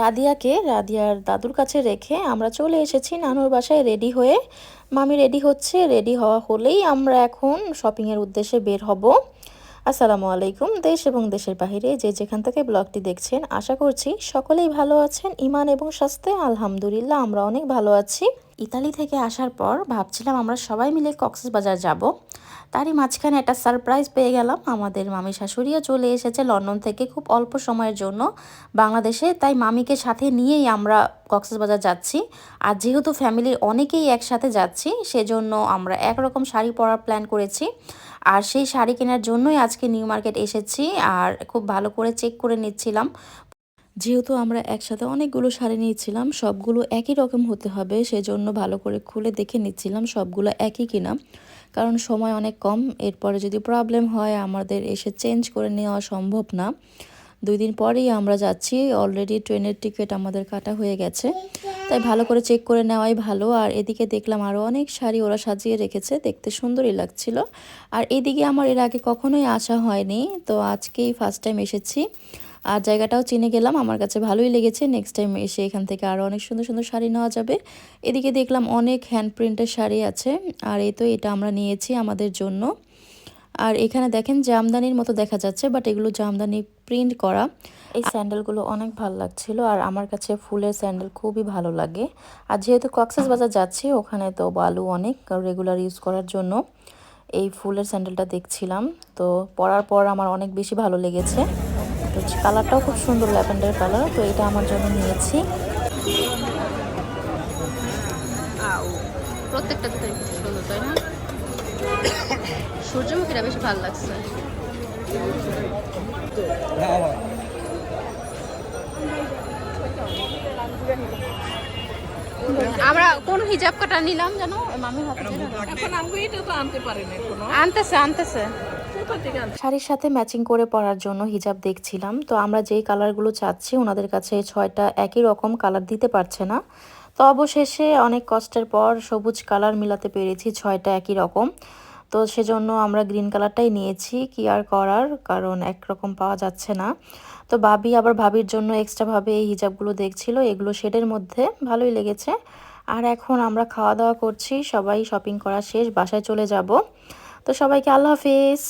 রাদিয়াকে রাধিয়ার দাদুর কাছে রেখে আমরা চলে এসেছি নানুর বাসায় রেডি হয়ে। মামি রেডি হচ্ছে, রেডি হওয়া হলেই আমরা এখন শপিংয়ের উদ্দেশ্যে বের হব। আসসালামু আলাইকুম, দেশ এবং দেশের বাইরে যে যেখান থেকে ব্লগটি দেখছেন, আশা করছি সকলেই ভালো আছেন ইমান এবং স্বাস্থ্যে আলহামদুলিল্লাহ আমরা অনেক ভালো আছি। ইতালি থেকে আসার পর ভাবছিলাম আমরা সবাই মিলে কক্সবাজার যাব। তারই মাঝখানে একটা সারপ্রাইজ পেয়ে গেলাম। আমাদের মামি শাশুড়িও চলে এসেছে লন্ডন থেকে খুব অল্প সময়ের জন্য বাংলাদেশে, তাই মামিকে সাথে নিয়েই আমরা কক্সবাজার যাচ্ছি। আর যেহেতু ফ্যামিলির অনেকেই একসাথে যাচ্ছি, সেজন্য আমরা একরকম শাড়ি পরার প্ল্যান করেছি। আর সেই শাড়ি কেনার জন্যই আজকে নিউ মার্কেট এসেছি আর খুব ভালো করে চেক করে নিচ্ছিলাম। যেহেতু আমরা একসাথে অনেকগুলো শাড়ি নিয়েছিলাম, সবগুলো একই রকম হতে হবে, সেজন্য ভালো করে খুলে দেখে নিচ্ছিলাম সবগুলো একই কিনা। কারণ সময় অনেক কম, এরপরে যদি প্রবলেম হয়, আমাদের এসে চেঞ্জ করে নেওয়া সম্ভব না। দুই দিন পরেই আমরা যাচ্ছি অলরেডি ট্রেনের টিকিট আমাদের কাটা হয়ে গেছে। তাই ভালো করে চেক করে নেওয়াই ভালো। আর এদিকে দেখলাম আরও অনেক শাড়ি ওরা সাজিয়ে রেখেছে, দেখতে সুন্দরই লাগছিল। আর এদিকে আমার এর আগে কখনোই আসা হয়নি, তো আজকেই ফার্স্ট টাইম এসেছি। আর জায়গাটাও চিনে গেলাম, আমার কাছে ভালোই লেগেছে। নেক্সট টাইম এসে এখান থেকে আরও অনেক সুন্দর সুন্দর শাড়ি নেওয়া যাবে। এদিকে দেখলাম অনেক হ্যান্ড প্রিন্টের শাড়ি আছে, আর এই তো এটা আমরা নিয়েছি আমাদের জন্য। আর এখানে দেখেন জামদানির মতো দেখা যাচ্ছে বাট এগুলো জামদানি প্রিন্ট করা। এই স্যান্ডেলগুলো অনেক ভালো লাগছিল আর আমার কাছে ফুলের স্যান্ডেল খুবই ভালো লাগে। আর যেহেতু কক্সেস বাজার যাচ্ছি ওখানে তো বালু অনেক রেগুলার ইউজ করার জন্য এই ফুলের স্যান্ডেলটা দেখছিলাম। তো পরার পর আমার অনেক বেশি ভালো লেগেছে। তো কালারটাও খুব সুন্দর ল্যাভেন্ডার কালার তো এটা আমার জন্য নিয়েছি। প্রত্যেকটা সুন্দর তাই না? সূর্যমুখীটা বেশি ভালো লাগছে। আমরা কোন হিজাব কাটা নিলাম জানো মামির হাতে এখন আমি এটা তো আনতে পারি না এখনও আনতেছে আনতেছে। শাড়ির সাথে ম্যাচিং করে পরার জন্য হিজাব দেখছিলাম তো আমরা যেই কালারগুলো চাচ্ছি ওনাদের কাছে ছয়টা একই রকম কালার দিতে পারছে না। তো অবশেষে অনেক কষ্টের পর সবুজ কালার মিলাতে পেরেছি ছয়টা একই রকম। তো সেজন্য আমরা গ্রিন কালারটাই নিয়েছি কি আর করার, কারণ একরকম পাওয়া যাচ্ছে না। তো ভাবি আবার ভাবির জন্য এক্সট্রাভাবে এই হিজাবগুলো দেখছিল, এগুলো শেডের মধ্যে, ভালোই লেগেছে। আর এখন আমরা খাওয়া দাওয়া করছি, সবাই শপিং করা শেষ, বাসায় চলে যাব। তো সবাইকে আল্লাহ হাফিজ।